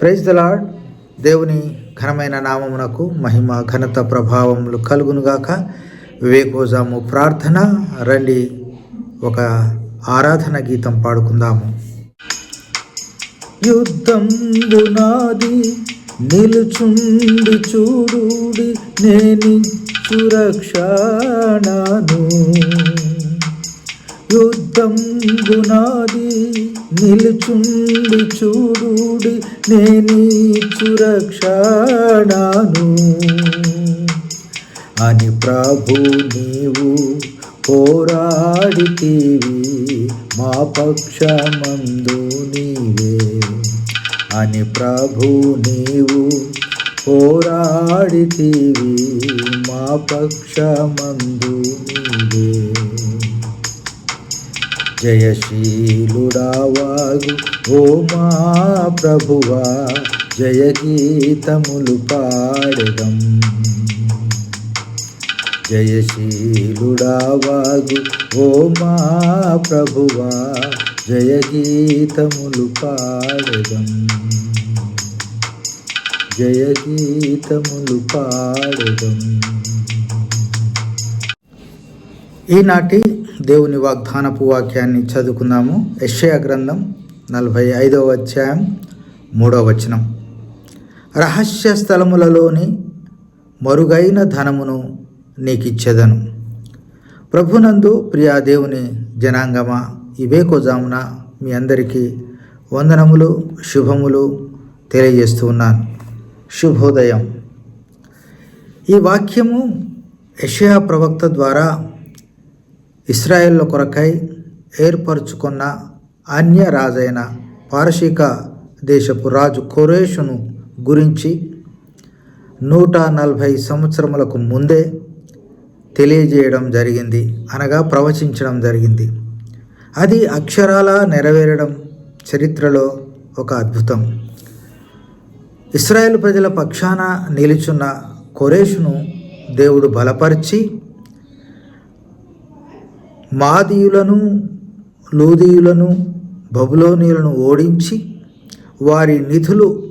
Praise the lord దేవుని ఘనమైన నామమునకు మహిమ ఘనత ప్రభావములు కలుగునుగాక వివేకోజాము ప్రార్థన. రండి ఒక ఆరాధన గీతం పాడుకుందాము. యుద్ధం బునాది నిలుచుండి చూడుడి నేని సురక్షణను యుద్ధం గునాది నిలుచుండి చూడుడి నేని సురక్షణను. అని ప్రభు నీవు పోరాడితీవి మా పక్షమందు నీవే. అని ప్రభు నీవు పోరాడితీవి మా పక్షమందు నీవే. జయశీలుడావాగు ఓ మా ప్రభువా జయ గీతములు పాడెదం. జయశీలుడావాగు ఓ మా ప్రభువా జయ గీతములు పాడెదం. జయ గీతములు ఈనాటి దేవుని వాగ్దానపు వాక్యాన్ని చదువుకుందాము. యెషయా గ్రంథం నలభై ఐదవ అధ్యాయం మూడవ వచనం. రహస్య స్థలములలోని మరుగైన ధనమును నీకిచ్చెదను. ప్రభునందు ప్రియా దేవుని జనాంగమా ఇవే కొజామున మీ అందరికీ వందనములు శుభములు తెలియజేస్తూ ఉన్నాను. శుభోదయం. ఈ వాక్యము యషయా ప్రవక్త ద్వారా ఇస్రాయేళ్ళ కొరకై ఏర్పరచుకున్న అన్య రాజైన పారశీక దేశపు రాజు కొరేషును గురించి నూట నలభై సంవత్సరములకు ముందే తెలియజేయడం జరిగింది అనగా ప్రవచించడం జరిగింది. అది అక్షరాల నెరవేరడం చరిత్రలో ఒక అద్భుతం. ఇస్రాయేల్ ప్రజల పక్షాన నిలుచున్న కొరేషును దేవుడు బలపరిచి మాదీయులను లూదీయులను బబులోనీయులను ఓడించి వారి నిధులు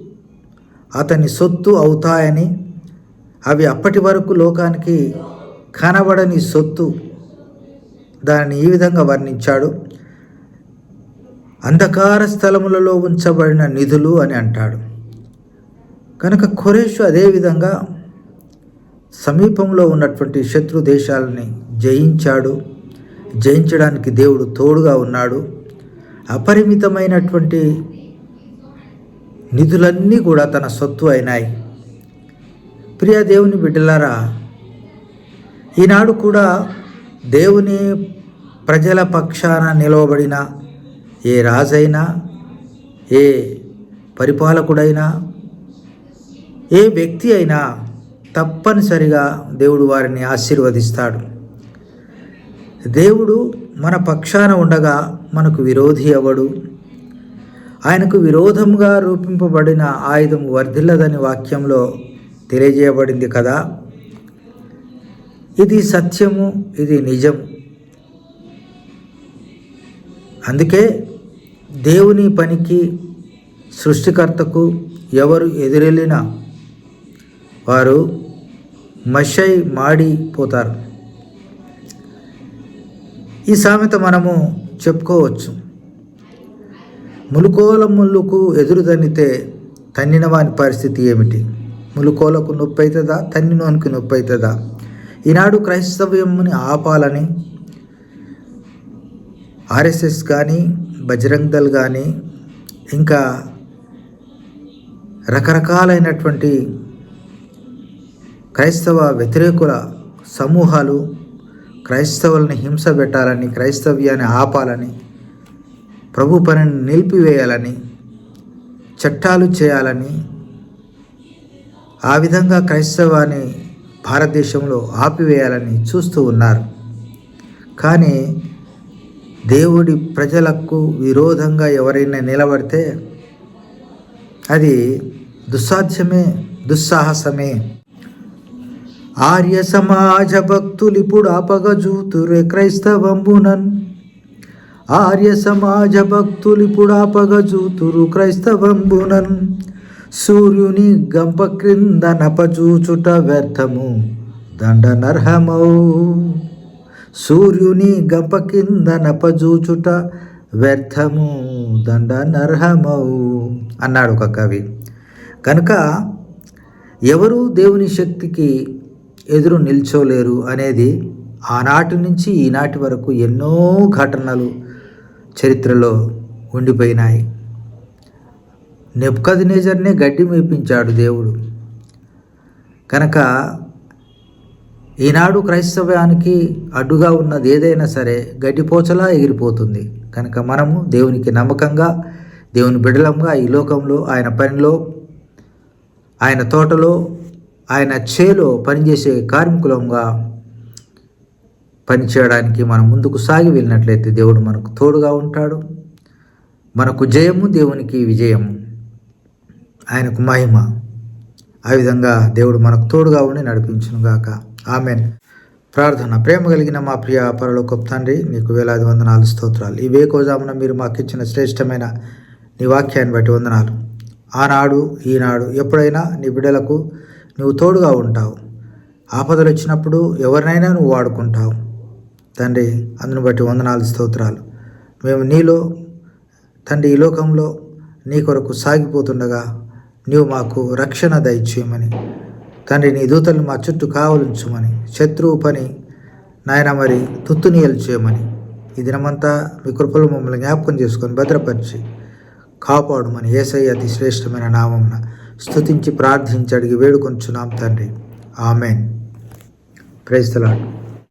అతని సొత్తు అవుతాయని అవి అప్పటి వరకు లోకానికి కనబడని సొత్తు దానిని ఈ విధంగా వర్ణించాడు. అంధకార స్థలములలో ఉంచబడిన నిధులు అని అంటాడు. కనుక కొరేషు అదేవిధంగా సమీపంలో ఉన్నటువంటి శత్రు దేశాలని జయించాడు. జయించడానికి దేవుడు తోడుగా ఉన్నాడు. అపరిమితమైనటువంటి నిధులన్నీ కూడా తన సొత్తు అయినాయి. ప్రియా దేవుని బిడ్డలారా ఈనాడు కూడా దేవుని ప్రజల పక్షాన నిలవబడిన ఏ రాజైనా ఏ పరిపాలకుడైనా ఏ వ్యక్తి అయినా తప్పనిసరిగా దేవుడు వారిని ఆశీర్వదిస్తాడు. దేవుడు మన పక్షాన ఉండగా మనకు విరోధి ఎవడు? ఆయనకు విరోధముగా రూపింపబడిన ఆయుధం వర్ధిల్లదని వాక్యంలో తెలియజేయబడింది కదా? ఇది సత్యము ఇది నిజం అందుకే దేవుని పనికి సృష్టికర్తకు ఎవరు ఎదురెళ్ళినా వారు మషై మాడిపోతారు. ఈ సామెత మనము చెప్పుకోవచ్చు. ములుకోల ముళ్ళుకు ఎదురు తన్నితే తన్నిన వాని పరిస్థితి ఏమిటి? ములుకోలకు నొప్పి అవుతుందా తన్నినోనికి నొప్పి అవుతుందా ఈనాడు క్రైస్తవ్యముని ఆపాలని ఆర్ఎస్ఎస్ కానీ బజరంగ్ దళ్ కానీ ఇంకా రకరకాలైనటువంటి క్రైస్తవ వ్యతిరేకుల సమూహాలు క్రైస్తవుల్ని హింస పెట్టాలని క్రైస్తవ్యాన్ని ఆపాలని ప్రభు పనిని నిలిపివేయాలని చట్టాలు చేయాలని ఆ విధంగా క్రైస్తవాన్ని భారతదేశంలో ఆపివేయాలని చూస్తూ ఉన్నారు. కానీ దేవుడి ప్రజలకు విరోధంగా ఎవరైనా నిలబడితే అది దుస్సాధ్యమే దుస్సాహసమే. ఆర్య సమాజ భక్తులిప్పుడు అపగజూతురే క్రైస్తవంబునన్. ఆర్య సమాజ భక్తులిప్పుడు అపగజూతురు క్రైస్తవంబునన్. సూర్యుని గంప క్రింద నపజూచుట వ్యర్థము దండనర్హమౌ. సూర్యుని గంప కింద నపజూచుట వ్యర్థము దండనర్హమౌ అన్నాడు ఒక కవి. కనుక ఎవరు దేవుని శక్తికి ఎదురు నిల్చోలేరు అనేది ఆనాటి నుంచి ఈనాటి వరకు ఎన్నో ఘటనలు చరిత్రలో ఉండిపోయినాయి. నెప్కదినేజర్నే గడ్డి మేపించాడు దేవుడు. కనుక ఈనాడు క్రైస్తవ్యానికి అడ్డుగా ఉన్నది ఏదైనా సరే గడ్డిపోచలా ఎగిరిపోతుంది. కనుక మనము దేవునికి నమ్మకంగా దేవుని బిడలంగా ఈ లోకంలో ఆయన పనిలో ఆయన తోటలో ఆయన చేలో పనిచేసే కార్మికులంగా పనిచేయడానికి మనం ముందుకు సాగి వెళ్ళినట్లయితే దేవుడు మనకు తోడుగా ఉంటాడు. మనకు జయము దేవునికి విజయము ఆయనకు మహిమ. ఆ విధంగా దేవుడు మనకు తోడుగా ఉండి నడిపించునుగాక. ఆమెన్. ప్రార్థన. ప్రేమ కలిగిన మా ప్రియ పరలోకపు తండ్రి నీకు వేలాది వందనాలు స్తోత్రాలు. ఈ వేకోజామున మీరు మాకు ఇచ్చిన శ్రేష్టమైన నీ వాక్యాన్ని బట్టి వందనాలు. ఆనాడు ఈనాడు ఎప్పుడైనా నీ బిడ్డలకు నువ్వు తోడుగా ఉంటావు. ఆపదలు వచ్చినప్పుడు ఎవరినైనా నువ్వు వాడుకుంటావు. తండ్రి అందును బట్టి వందనాలు స్తోత్రాలు. మేము నీలో తండ్రి ఈ లోకంలో నీ కొరకు సాగిపోతుండగా నీవు మాకు రక్షణ దయచేయమని తండ్రి నీ దూతలను మా చుట్టూ కావలించుమని శత్రువు పని నాయన మరి తుత్తునీయలు చేయమని ఈ దినమంతా మీ కృపలు మమ్మల్ని జ్ఞాపకం చేసుకొని భద్రపరిచి కాపాడుమని ఏసై అతి శ్రేష్టమైన నామంన స్థుతించి ప్రార్థించి అడిగి వేడుకొంచున్నాం తండ్రి. ఆమెన్. ప్రైస్తలాడు